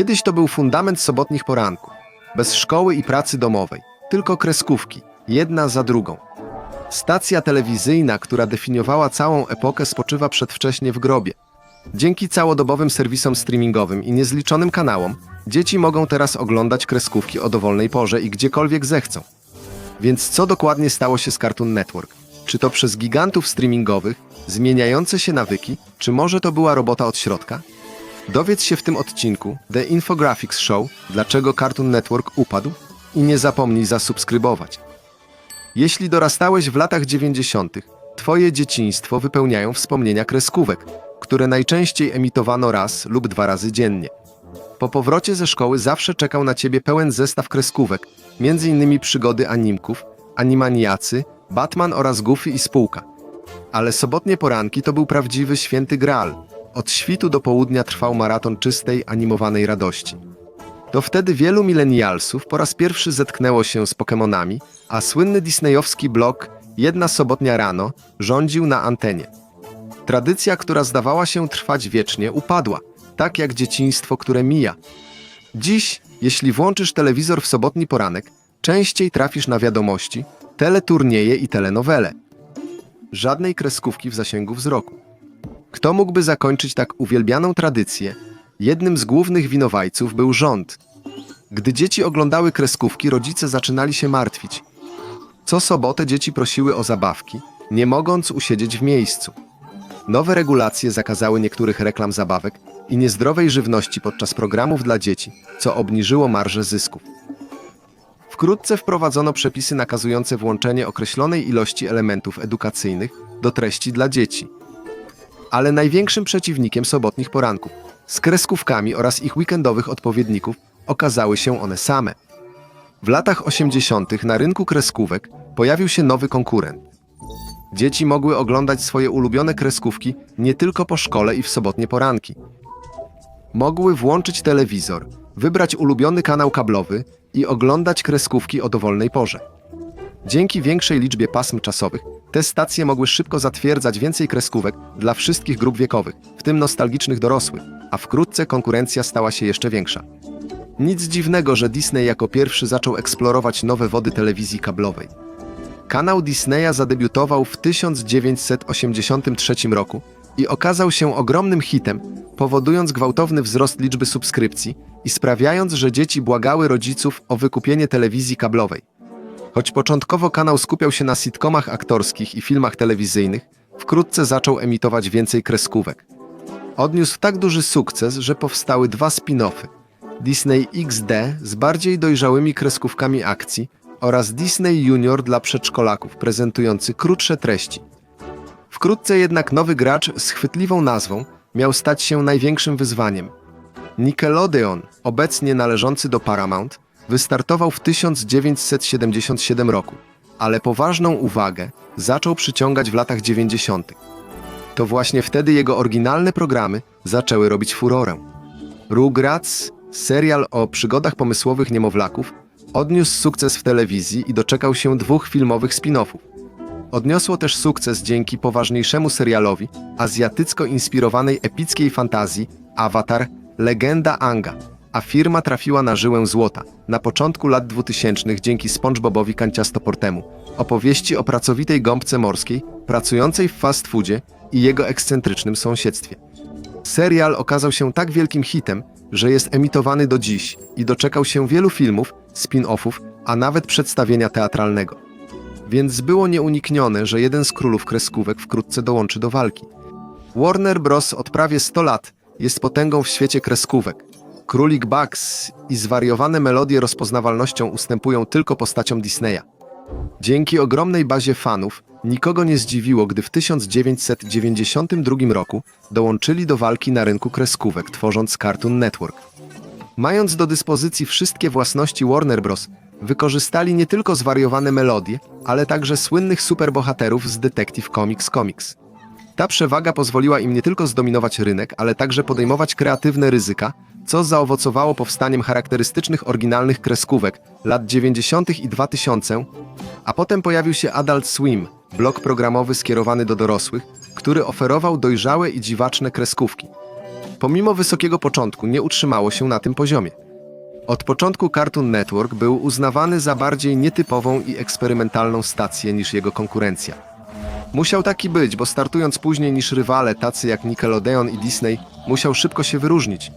Kiedyś to był fundament sobotnich poranków. Bez szkoły i pracy domowej, tylko kreskówki, jedna za drugą. Stacja telewizyjna, która definiowała całą epokę, spoczywa przedwcześnie w grobie. Dzięki całodobowym serwisom streamingowym i niezliczonym kanałom, dzieci mogą teraz oglądać kreskówki o dowolnej porze i gdziekolwiek zechcą. Więc co dokładnie stało się z Cartoon Network? Czy to przez gigantów streamingowych, zmieniające się nawyki, czy może to była robota od środka? Dowiedz się w tym odcinku The Infographics Show, dlaczego Cartoon Network upadł i nie zapomnij zasubskrybować. Jeśli dorastałeś w latach 90., twoje dzieciństwo wypełniają wspomnienia kreskówek, które najczęściej emitowano raz lub dwa razy dziennie. Po powrocie ze szkoły zawsze czekał na ciebie pełen zestaw kreskówek, m.in. przygody animków, animaniacy, Batman oraz Goofy i spółka. Ale sobotnie poranki to był prawdziwy święty graal. Od świtu do południa trwał maraton czystej, animowanej radości. To wtedy wielu milenialsów po raz pierwszy zetknęło się z Pokémonami, a słynny disneyowski blok Jedna sobotnia rano rządził na antenie. Tradycja, która zdawała się trwać wiecznie, upadła, tak jak dzieciństwo, które mija. Dziś, jeśli włączysz telewizor w sobotni poranek, częściej trafisz na wiadomości, teleturnieje i telenowele. Żadnej kreskówki w zasięgu wzroku. Kto mógłby zakończyć tak uwielbianą tradycję? Jednym z głównych winowajców był rząd. Gdy dzieci oglądały kreskówki, rodzice zaczynali się martwić. Co sobotę dzieci prosiły o zabawki, nie mogąc usiedzieć w miejscu. Nowe regulacje zakazały niektórych reklam zabawek i niezdrowej żywności podczas programów dla dzieci, co obniżyło marże zysków. Wkrótce wprowadzono przepisy nakazujące włączenie określonej ilości elementów edukacyjnych do treści dla dzieci. Ale największym przeciwnikiem sobotnich poranków z kreskówkami oraz ich weekendowych odpowiedników okazały się one same. W latach 80. na rynku kreskówek pojawił się nowy konkurent. Dzieci mogły oglądać swoje ulubione kreskówki nie tylko po szkole i w sobotnie poranki. Mogły włączyć telewizor, wybrać ulubiony kanał kablowy i oglądać kreskówki o dowolnej porze. Dzięki większej liczbie pasm czasowych, te stacje mogły szybko zatwierdzać więcej kreskówek dla wszystkich grup wiekowych, w tym nostalgicznych dorosłych, a wkrótce konkurencja stała się jeszcze większa. Nic dziwnego, że Disney jako pierwszy zaczął eksplorować nowe wody telewizji kablowej. Kanał Disneya zadebiutował w 1983 roku i okazał się ogromnym hitem, powodując gwałtowny wzrost liczby subskrypcji i sprawiając, że dzieci błagały rodziców o wykupienie telewizji kablowej. Choć początkowo kanał skupiał się na sitcomach aktorskich i filmach telewizyjnych, wkrótce zaczął emitować więcej kreskówek. Odniósł tak duży sukces, że powstały dwa spin-offy: Disney XD z bardziej dojrzałymi kreskówkami akcji oraz Disney Junior dla przedszkolaków prezentujący krótsze treści. Wkrótce jednak nowy gracz z chwytliwą nazwą miał stać się największym wyzwaniem. Nickelodeon, obecnie należący do Paramount, wystartował w 1977 roku, ale poważną uwagę zaczął przyciągać w latach 90. To właśnie wtedy jego oryginalne programy zaczęły robić furorę. Rugrats, serial o przygodach pomysłowych niemowlaków, odniósł sukces w telewizji i doczekał się dwóch filmowych spin-offów. Odniosło też sukces dzięki poważniejszemu serialowi azjatycko inspirowanej epickiej fantazji Avatar Legenda Anga, a firma trafiła na żyłę złota na początku lat 2000 dzięki SpongeBobowi Kanciastoportemu, opowieści o pracowitej gąbce morskiej pracującej w fast foodzie i jego ekscentrycznym sąsiedztwie. Serial okazał się tak wielkim hitem, że jest emitowany do dziś i doczekał się wielu filmów, spin-offów, a nawet przedstawienia teatralnego. Więc było nieuniknione, że jeden z królów kreskówek wkrótce dołączy do walki. Warner Bros. od prawie 100 lat jest potęgą w świecie kreskówek. Królik Bugs i zwariowane melodie rozpoznawalnością ustępują tylko postaciom Disneya. Dzięki ogromnej bazie fanów nikogo nie zdziwiło, gdy w 1992 roku dołączyli do walki na rynku kreskówek, tworząc Cartoon Network. Mając do dyspozycji wszystkie własności Warner Bros., wykorzystali nie tylko zwariowane melodie, ale także słynnych superbohaterów z Detective Comics Comics. Ta przewaga pozwoliła im nie tylko zdominować rynek, ale także podejmować kreatywne ryzyka, co zaowocowało powstaniem charakterystycznych oryginalnych kreskówek lat 90. i 2000, a potem pojawił się Adult Swim, blok programowy skierowany do dorosłych, który oferował dojrzałe i dziwaczne kreskówki. pomimo wysokiego początku nie utrzymało się na tym poziomie. Od początku Cartoon Network był uznawany za bardziej nietypową i eksperymentalną stację niż jego konkurencja. Musiał taki być, bo startując później niż rywale tacy jak Nickelodeon i Disney, musiał szybko się wyróżnić.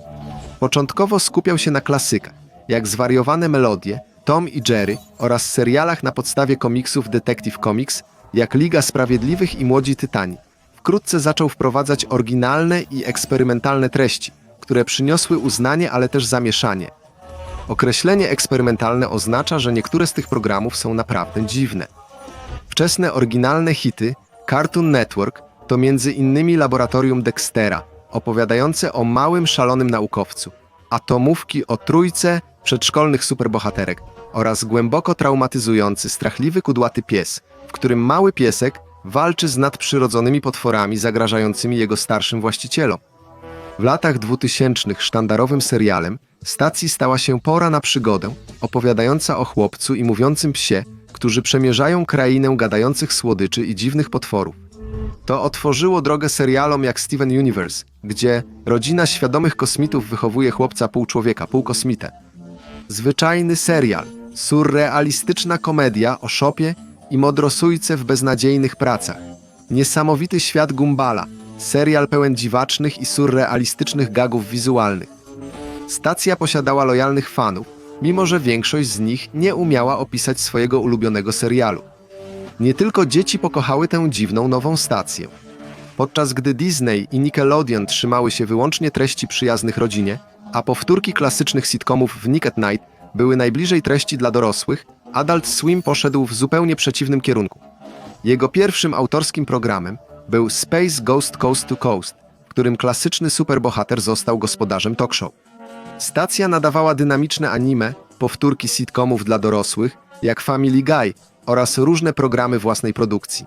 Początkowo skupiał się na klasykach, jak zwariowane melodie, Tom i Jerry oraz serialach na podstawie komiksów Detective Comics, jak Liga Sprawiedliwych i Młodzi Tytani. Wkrótce zaczął wprowadzać oryginalne i eksperymentalne treści, które przyniosły uznanie, ale też zamieszanie. Określenie eksperymentalne oznacza, że niektóre z tych programów są naprawdę dziwne. Wczesne oryginalne hity Cartoon Network to między innymi Laboratorium Dextera, opowiadające o małym, szalonym naukowcu, atomówki o trójce przedszkolnych superbohaterek oraz głęboko traumatyzujący, strachliwy, kudłaty pies, w którym mały piesek walczy z nadprzyrodzonymi potworami zagrażającymi jego starszym właścicielom. W latach 2000 sztandarowym serialem stacji stała się Pora na przygodę, opowiadająca o chłopcu i mówiącym psie, którzy przemierzają krainę gadających słodyczy i dziwnych potworów. To otworzyło drogę serialom jak Steven Universe, gdzie rodzina świadomych kosmitów wychowuje chłopca pół człowieka, pół kosmitę. Zwyczajny serial, surrealistyczna komedia o szopie i modrosujce w beznadziejnych pracach. Niesamowity świat Gumbala, serial pełen dziwacznych i surrealistycznych gagów wizualnych. Stacja posiadała lojalnych fanów, mimo że większość z nich nie umiała opisać swojego ulubionego serialu. Nie tylko dzieci pokochały tę dziwną nową stację. Podczas gdy Disney i Nickelodeon trzymały się wyłącznie treści przyjaznych rodzinie, a powtórki klasycznych sitcomów w Nick at Night były najbliżej treści dla dorosłych, Adult Swim poszedł w zupełnie przeciwnym kierunku. Jego pierwszym autorskim programem był Space Ghost Coast to Coast, w którym klasyczny superbohater został gospodarzem talk show. Stacja nadawała dynamiczne anime, powtórki sitcomów dla dorosłych, jak Family Guy oraz różne programy własnej produkcji.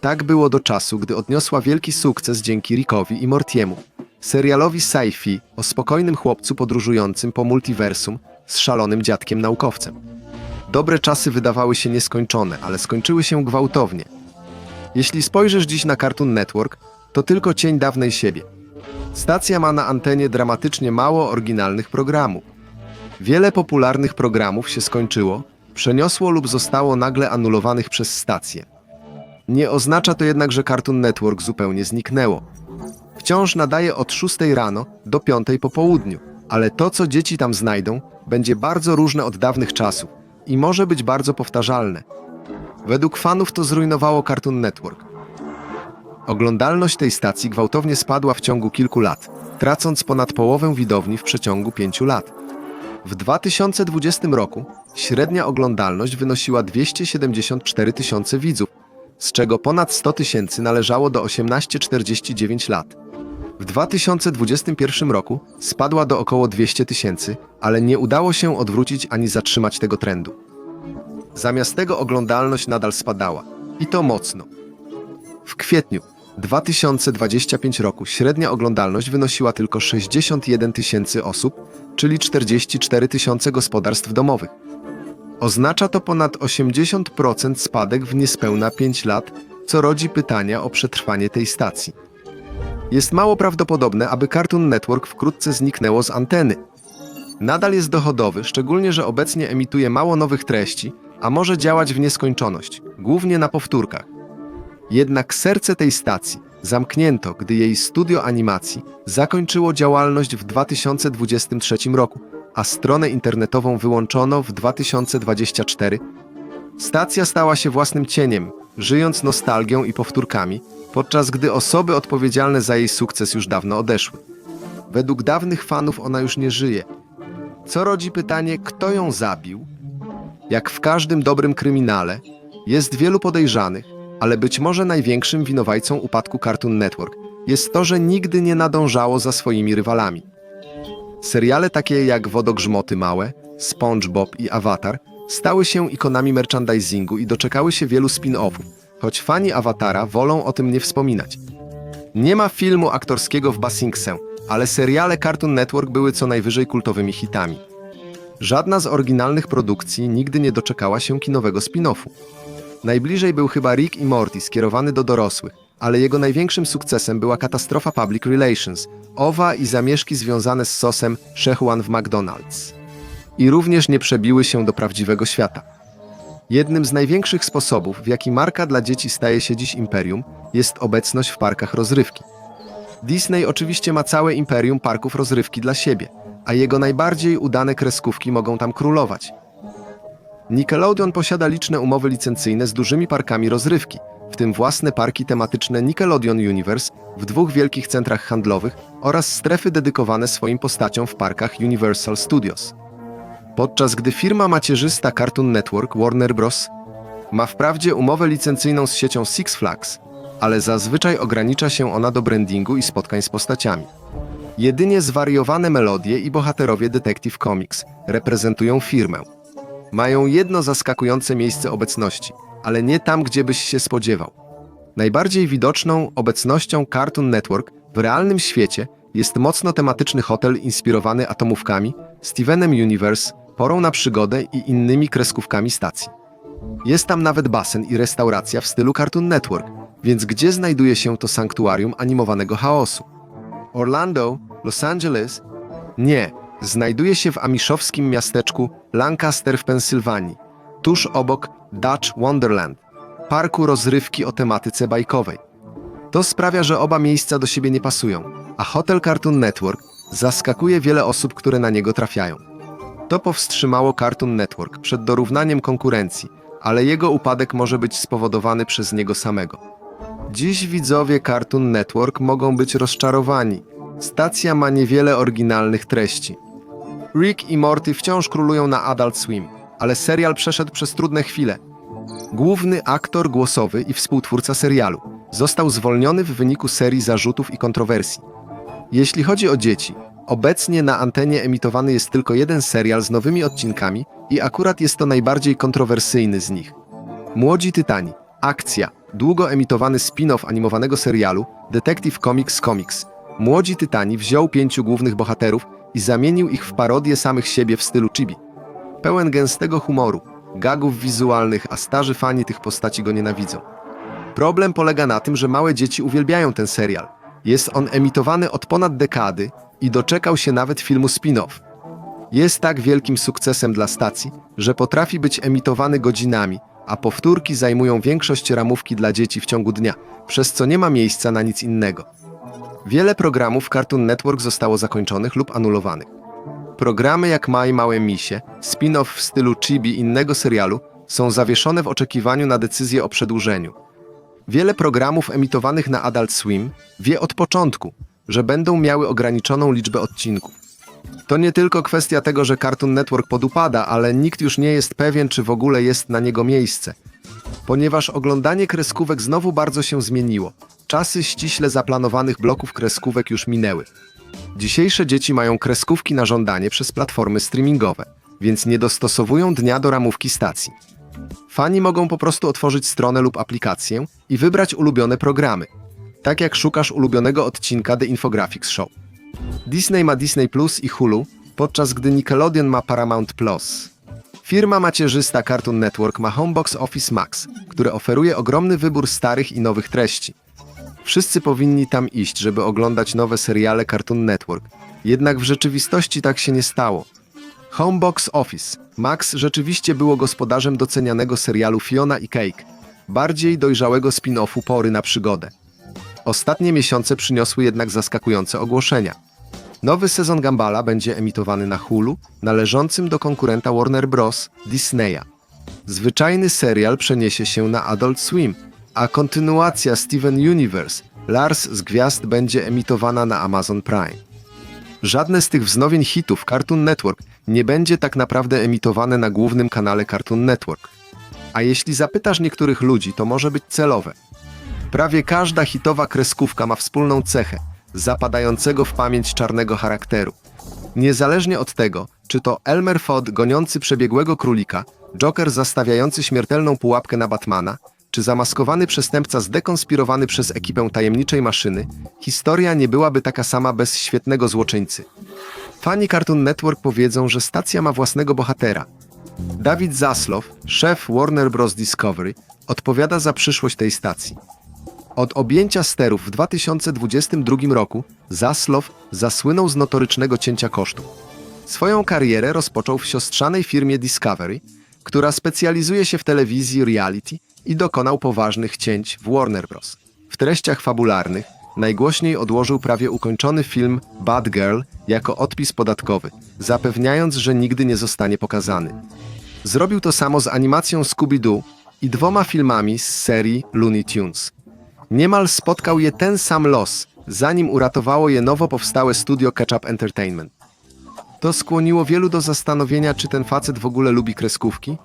Tak było do czasu, gdy odniosła wielki sukces dzięki Rickowi i Mortiemu, serialowi sci-fi o spokojnym chłopcu podróżującym po multiversum z szalonym dziadkiem naukowcem. Dobre czasy wydawały się nieskończone, ale skończyły się gwałtownie. Jeśli spojrzysz dziś na Cartoon Network, to tylko cień dawnej siebie. Stacja ma na antenie dramatycznie mało oryginalnych programów. Wiele popularnych programów się skończyło, przeniosło lub zostało nagle anulowanych przez stację. Nie oznacza to jednak, że Cartoon Network zupełnie zniknęło. Wciąż nadaje od 6 rano do 5 po południu, ale to, co dzieci tam znajdą, będzie bardzo różne od dawnych czasów i może być bardzo powtarzalne. Według fanów to zrujnowało Cartoon Network. Oglądalność tej stacji gwałtownie spadła w ciągu kilku lat, tracąc ponad połowę widowni w przeciągu pięciu lat. W 2020 roku średnia oglądalność wynosiła 274 tysiące widzów, z czego ponad 100 tysięcy należało do 18-49 lat. W 2021 roku spadła do około 200 tysięcy, ale nie udało się odwrócić ani zatrzymać tego trendu. Zamiast tego oglądalność nadal spadała. I to mocno. W kwietniu 2025 roku średnia oglądalność wynosiła tylko 61 tysięcy osób, czyli 44 tysiące gospodarstw domowych. Oznacza to ponad 80% spadek w niespełna 5 lat, co rodzi pytania o przetrwanie tej stacji. Jest mało prawdopodobne, aby Cartoon Network wkrótce zniknęło z anteny. Nadal jest dochodowy, szczególnie że obecnie emituje mało nowych treści, a może działać w nieskończoność, głównie na powtórkach. Jednak serce tej stacji zamknięto, gdy jej studio animacji zakończyło działalność w 2023 roku, a stronę internetową wyłączono w 2024. Stacja stała się własnym cieniem, żyjąc nostalgią i powtórkami, podczas gdy osoby odpowiedzialne za jej sukces już dawno odeszły. Według dawnych fanów ona już nie żyje. Co rodzi pytanie, kto ją zabił? Jak w każdym dobrym kryminale, jest wielu podejrzanych, ale być może największym winowajcą upadku Cartoon Network jest to, że nigdy nie nadążało za swoimi rywalami. Seriale takie jak Wodogrzmoty Małe, SpongeBob i Avatar stały się ikonami merchandisingu i doczekały się wielu spin-offów, choć fani Awatara wolą o tym nie wspominać. Nie ma filmu aktorskiego w Basingsę, ale seriale Cartoon Network były co najwyżej kultowymi hitami. Żadna z oryginalnych produkcji nigdy nie doczekała się kinowego spin-offu. Najbliżej był chyba Rick i Morty skierowany do dorosłych, ale jego największym sukcesem była katastrofa public relations, owa i zamieszki związane z sosem Szechuan w McDonald's. I również nie przebiły się do prawdziwego świata. Jednym z największych sposobów, w jaki marka dla dzieci staje się dziś imperium, jest obecność w parkach rozrywki. Disney oczywiście ma całe imperium parków rozrywki dla siebie, a jego najbardziej udane kreskówki mogą tam królować. Nickelodeon posiada liczne umowy licencyjne z dużymi parkami rozrywki, w tym własne parki tematyczne Nickelodeon Universe w dwóch wielkich centrach handlowych oraz strefy dedykowane swoim postaciom w parkach Universal Studios. Podczas gdy firma macierzysta Cartoon Network Warner Bros. ma wprawdzie umowę licencyjną z siecią Six Flags, ale zazwyczaj ogranicza się ona do brandingu i spotkań z postaciami. Jedynie zwariowane melodie i bohaterowie Detective Comics reprezentują firmę. Mają jedno zaskakujące miejsce obecności, ale nie tam, gdzie byś się spodziewał. Najbardziej widoczną obecnością Cartoon Network w realnym świecie jest mocno tematyczny hotel inspirowany atomówkami, Stevenem Universe, porą na przygodę i innymi kreskówkami stacji. Jest tam nawet basen i restauracja w stylu Cartoon Network, więc gdzie znajduje się to sanktuarium animowanego chaosu? Orlando, Los Angeles? Nie, znajduje się w amiszowskim miasteczku Lancaster w Pensylwanii, tuż obok Dutch Wonderland, parku rozrywki o tematyce bajkowej. To sprawia, że oba miejsca do siebie nie pasują, a hotel Cartoon Network zaskakuje wiele osób, które na niego trafiają. To powstrzymało Cartoon Network przed dorównaniem konkurencji, ale jego upadek może być spowodowany przez niego samego. Dziś widzowie Cartoon Network mogą być rozczarowani. Stacja ma niewiele oryginalnych treści. Rick i Morty wciąż królują na Adult Swim, ale serial przeszedł przez trudne chwile. Główny aktor głosowy i współtwórca serialu został zwolniony w wyniku serii zarzutów i kontrowersji. Jeśli chodzi o dzieci, obecnie na antenie emitowany jest tylko jeden serial z nowymi odcinkami i akurat jest to najbardziej kontrowersyjny z nich. Młodzi Tytani. Akcja. Długo emitowany spin-off animowanego serialu Detective Comics Comics. Młodzi Tytani wziął pięciu głównych bohaterów i zamienił ich w parodię samych siebie w stylu chibi. Pełen gęstego humoru, gagów wizualnych, a starzy fani tych postaci go nienawidzą. Problem polega na tym, że małe dzieci uwielbiają ten serial. Jest on emitowany od ponad dekady i doczekał się nawet filmu spin-off. Jest tak wielkim sukcesem dla stacji, że potrafi być emitowany godzinami, a powtórki zajmują większość ramówki dla dzieci w ciągu dnia, przez co nie ma miejsca na nic innego. Wiele programów Cartoon Network zostało zakończonych lub anulowanych. Programy jak Maj Małe Misie, spin-off w stylu Chibi innego serialu są zawieszone w oczekiwaniu na decyzję o przedłużeniu. Wiele programów emitowanych na Adult Swim wie od początku, że będą miały ograniczoną liczbę odcinków. To nie tylko kwestia tego, że Cartoon Network podupada, ale nikt już nie jest pewien, czy w ogóle jest na niego miejsce. Ponieważ oglądanie kreskówek znowu bardzo się zmieniło. Czasy ściśle zaplanowanych bloków kreskówek już minęły. Dzisiejsze dzieci mają kreskówki na żądanie przez platformy streamingowe, więc nie dostosowują dnia do ramówki stacji. Fani mogą po prostu otworzyć stronę lub aplikację i wybrać ulubione programy, tak jak szukasz ulubionego odcinka The Infographics Show. Disney ma Disney Plus i Hulu, podczas gdy Nickelodeon ma Paramount Plus. Firma macierzysta Cartoon Network ma Homebox Office Max, które oferuje ogromny wybór starych i nowych treści. Wszyscy powinni tam iść, żeby oglądać nowe seriale Cartoon Network. Jednak w rzeczywistości tak się nie stało. Homebox Office Max rzeczywiście było gospodarzem docenianego serialu Fiona i Cake, bardziej dojrzałego spin-offu Pory na przygodę. Ostatnie miesiące przyniosły jednak zaskakujące ogłoszenia. Nowy sezon Gambala będzie emitowany na Hulu, należącym do konkurenta Warner Bros. Disneya. Zwyczajny serial przeniesie się na Adult Swim, a kontynuacja Steven Universe, Lars z Gwiazd będzie emitowana na Amazon Prime. Żadne z tych wznowień hitów Cartoon Network nie będzie tak naprawdę emitowane na głównym kanale Cartoon Network. A jeśli zapytasz niektórych ludzi, to może być celowe. Prawie każda hitowa kreskówka ma wspólną cechę zapadającego w pamięć czarnego charakteru. Niezależnie od tego, czy to Elmer Fudd goniący przebiegłego królika, Joker zastawiający śmiertelną pułapkę na Batmana, czy zamaskowany przestępca zdekonspirowany przez ekipę tajemniczej maszyny, historia nie byłaby taka sama bez świetnego złoczyńcy. Fani Cartoon Network powiedzą, że stacja ma własnego bohatera. Dawid Zaslow, szef Warner Bros. Discovery, odpowiada za przyszłość tej stacji. Od objęcia sterów w 2022 roku Zaslow zasłynął z notorycznego cięcia kosztów. Swoją karierę rozpoczął w siostrzanej firmie Discovery, która specjalizuje się w telewizji reality i dokonał poważnych cięć w Warner Bros. W treściach fabularnych najgłośniej odłożył prawie ukończony film Bad Girl jako odpis podatkowy, zapewniając, że nigdy nie zostanie pokazany. Zrobił to samo z animacją Scooby-Doo i dwoma filmami z serii Looney Tunes. Niemal spotkał je ten sam los, zanim uratowało je nowo powstałe studio Ketchup Entertainment. To skłoniło wielu do zastanowienia, czy ten facet w ogóle lubi kreskówki?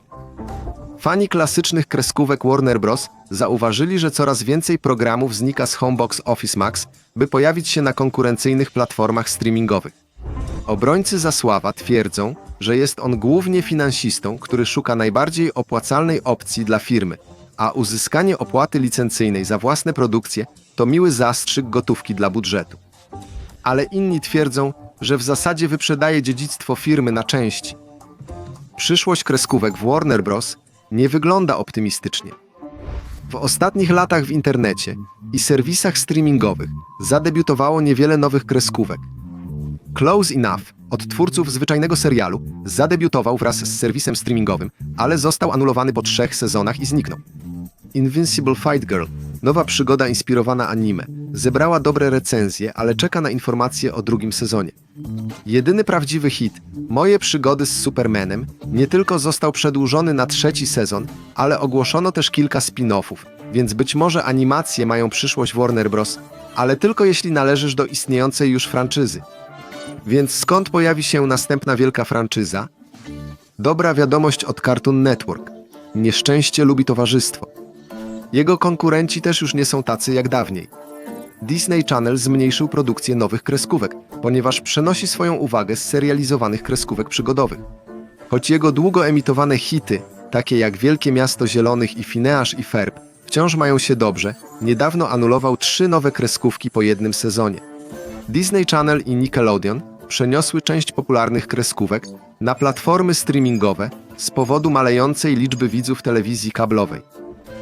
Fani klasycznych kreskówek Warner Bros. zauważyli, że coraz więcej programów znika z Homebox Office Max, by pojawić się na konkurencyjnych platformach streamingowych. Obrońcy Zasława twierdzą, że jest on głównie finansistą, który szuka najbardziej opłacalnej opcji dla firmy, a uzyskanie opłaty licencyjnej za własne produkcje to miły zastrzyk gotówki dla budżetu. Ale inni twierdzą, że w zasadzie wyprzedaje dziedzictwo firmy na części. Przyszłość kreskówek w Warner Bros. Nie wygląda optymistycznie. W ostatnich latach w internecie i serwisach streamingowych zadebiutowało niewiele nowych kreskówek. Close Enough od twórców zwyczajnego serialu zadebiutował wraz z serwisem streamingowym, ale został anulowany po trzech sezonach i zniknął. Invincible Fight Girl, nowa przygoda inspirowana anime, zebrała dobre recenzje, ale czeka na informacje o drugim sezonie. Jedyny prawdziwy hit, Moje przygody z Supermanem, nie tylko został przedłużony na trzeci sezon, ale ogłoszono też kilka spin-offów, więc być może animacje mają przyszłość Warner Bros., ale tylko jeśli należysz do istniejącej już franczyzy. Więc skąd pojawi się następna wielka franczyza? Dobra wiadomość od Cartoon Network. Nieszczęście lubi towarzystwo. Jego konkurenci też już nie są tacy jak dawniej. Disney Channel zmniejszył produkcję nowych kreskówek, ponieważ przenosi swoją uwagę z serializowanych kreskówek przygodowych. Choć jego długo emitowane hity, takie jak Wielkie Miasto Zielonych i Phineas i Ferb, wciąż mają się dobrze, niedawno anulował trzy nowe kreskówki po jednym sezonie. Disney Channel i Nickelodeon przeniosły część popularnych kreskówek na platformy streamingowe z powodu malejącej liczby widzów telewizji kablowej.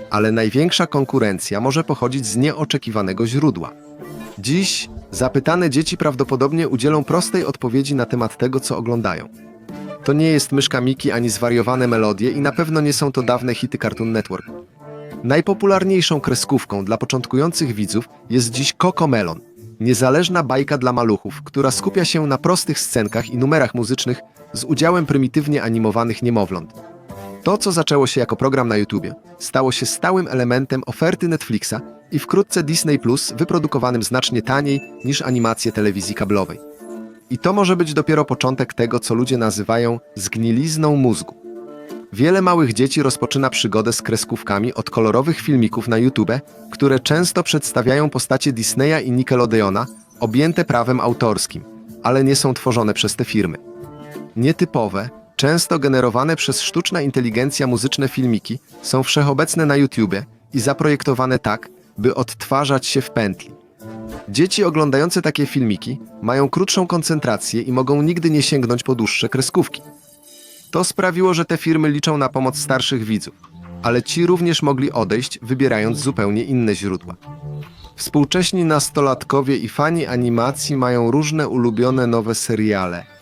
Ale największa konkurencja może pochodzić z nieoczekiwanego źródła. Dziś zapytane dzieci prawdopodobnie udzielą prostej odpowiedzi na temat tego, co oglądają. To nie jest myszka Miki ani zwariowane melodie i na pewno nie są to dawne hity Cartoon Network. Najpopularniejszą kreskówką dla początkujących widzów jest dziś Coco Melon, niezależna bajka dla maluchów, która skupia się na prostych scenkach i numerach muzycznych z udziałem prymitywnie animowanych niemowląt. To, co zaczęło się jako program na YouTubie, stało się stałym elementem oferty Netflixa i wkrótce Disney Plus wyprodukowanym znacznie taniej niż animacje telewizji kablowej. I to może być dopiero początek tego, co ludzie nazywają zgnilizną mózgu. Wiele małych dzieci rozpoczyna przygodę z kreskówkami od kolorowych filmików na YouTube, które często przedstawiają postacie Disneya i Nickelodeona objęte prawem autorskim, ale nie są tworzone przez te firmy. Nietypowe, często generowane przez sztuczna inteligencja muzyczne filmiki są wszechobecne na YouTube i zaprojektowane tak, by odtwarzać się w pętli. Dzieci oglądające takie filmiki mają krótszą koncentrację i mogą nigdy nie sięgnąć po dłuższe kreskówki. To sprawiło, że te firmy liczą na pomoc starszych widzów, ale ci również mogli odejść, wybierając zupełnie inne źródła. Współcześni nastolatkowie i fani animacji mają różne ulubione nowe seriale.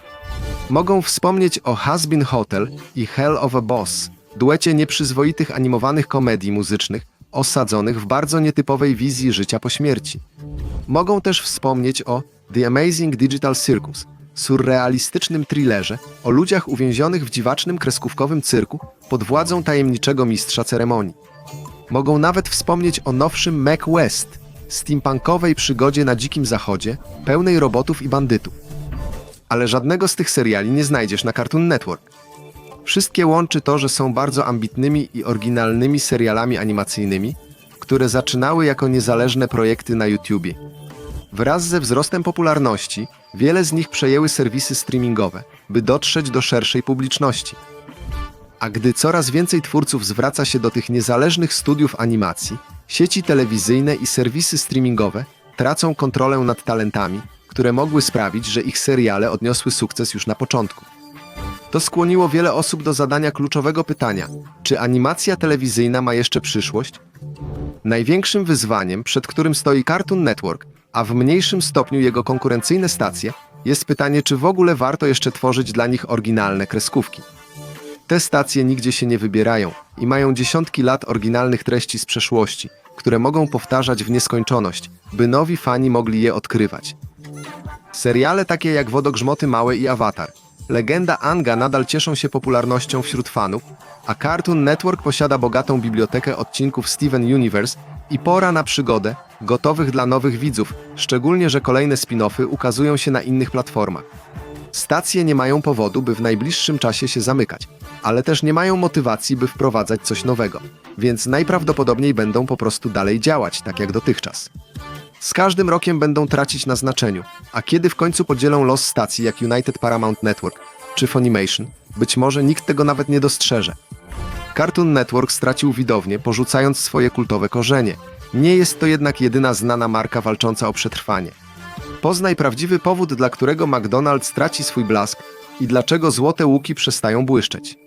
Mogą wspomnieć o Has Been Hotel i Hell of a Boss, duecie nieprzyzwoitych animowanych komedii muzycznych osadzonych w bardzo nietypowej wizji życia po śmierci. Mogą też wspomnieć o The Amazing Digital Circus, surrealistycznym thrillerze o ludziach uwięzionych w dziwacznym kreskówkowym cyrku pod władzą tajemniczego mistrza ceremonii. Mogą nawet wspomnieć o nowszym Mac West, steampunkowej przygodzie na dzikim zachodzie, pełnej robotów i bandytów. Ale żadnego z tych seriali nie znajdziesz na Cartoon Network. Wszystkie łączy to, że są bardzo ambitnymi i oryginalnymi serialami animacyjnymi, które zaczynały jako niezależne projekty na YouTubie. Wraz ze wzrostem popularności, wiele z nich przejęły serwisy streamingowe, by dotrzeć do szerszej publiczności. A gdy coraz więcej twórców zwraca się do tych niezależnych studiów animacji, sieci telewizyjne i serwisy streamingowe tracą kontrolę nad talentami, które mogły sprawić, że ich seriale odniosły sukces już na początku. To skłoniło wiele osób do zadania kluczowego pytania: czy animacja telewizyjna ma jeszcze przyszłość? Największym wyzwaniem, przed którym stoi Cartoon Network, a w mniejszym stopniu jego konkurencyjne stacje, jest pytanie, czy w ogóle warto jeszcze tworzyć dla nich oryginalne kreskówki. Te stacje nigdzie się nie wybierają i mają dziesiątki lat oryginalnych treści z przeszłości, które mogą powtarzać w nieskończoność, by nowi fani mogli je odkrywać. Seriale takie jak Wodogrzmoty Małe i Awatar, Legenda Anga nadal cieszą się popularnością wśród fanów, a Cartoon Network posiada bogatą bibliotekę odcinków Steven Universe i pora na przygodę, gotowych dla nowych widzów, szczególnie że kolejne spin-offy ukazują się na innych platformach. Stacje nie mają powodu, by w najbliższym czasie się zamykać, ale też nie mają motywacji, by wprowadzać coś nowego, więc najprawdopodobniej będą po prostu dalej działać, tak jak dotychczas. Z każdym rokiem będą tracić na znaczeniu, a kiedy w końcu podzielą los stacji jak United Paramount Network czy Funimation, być może nikt tego nawet nie dostrzeże. Cartoon Network stracił widownię, porzucając swoje kultowe korzenie. Nie jest to jednak jedyna znana marka walcząca o przetrwanie. Poznaj prawdziwy powód, dla którego McDonald's traci swój blask i dlaczego złote łuki przestają błyszczeć.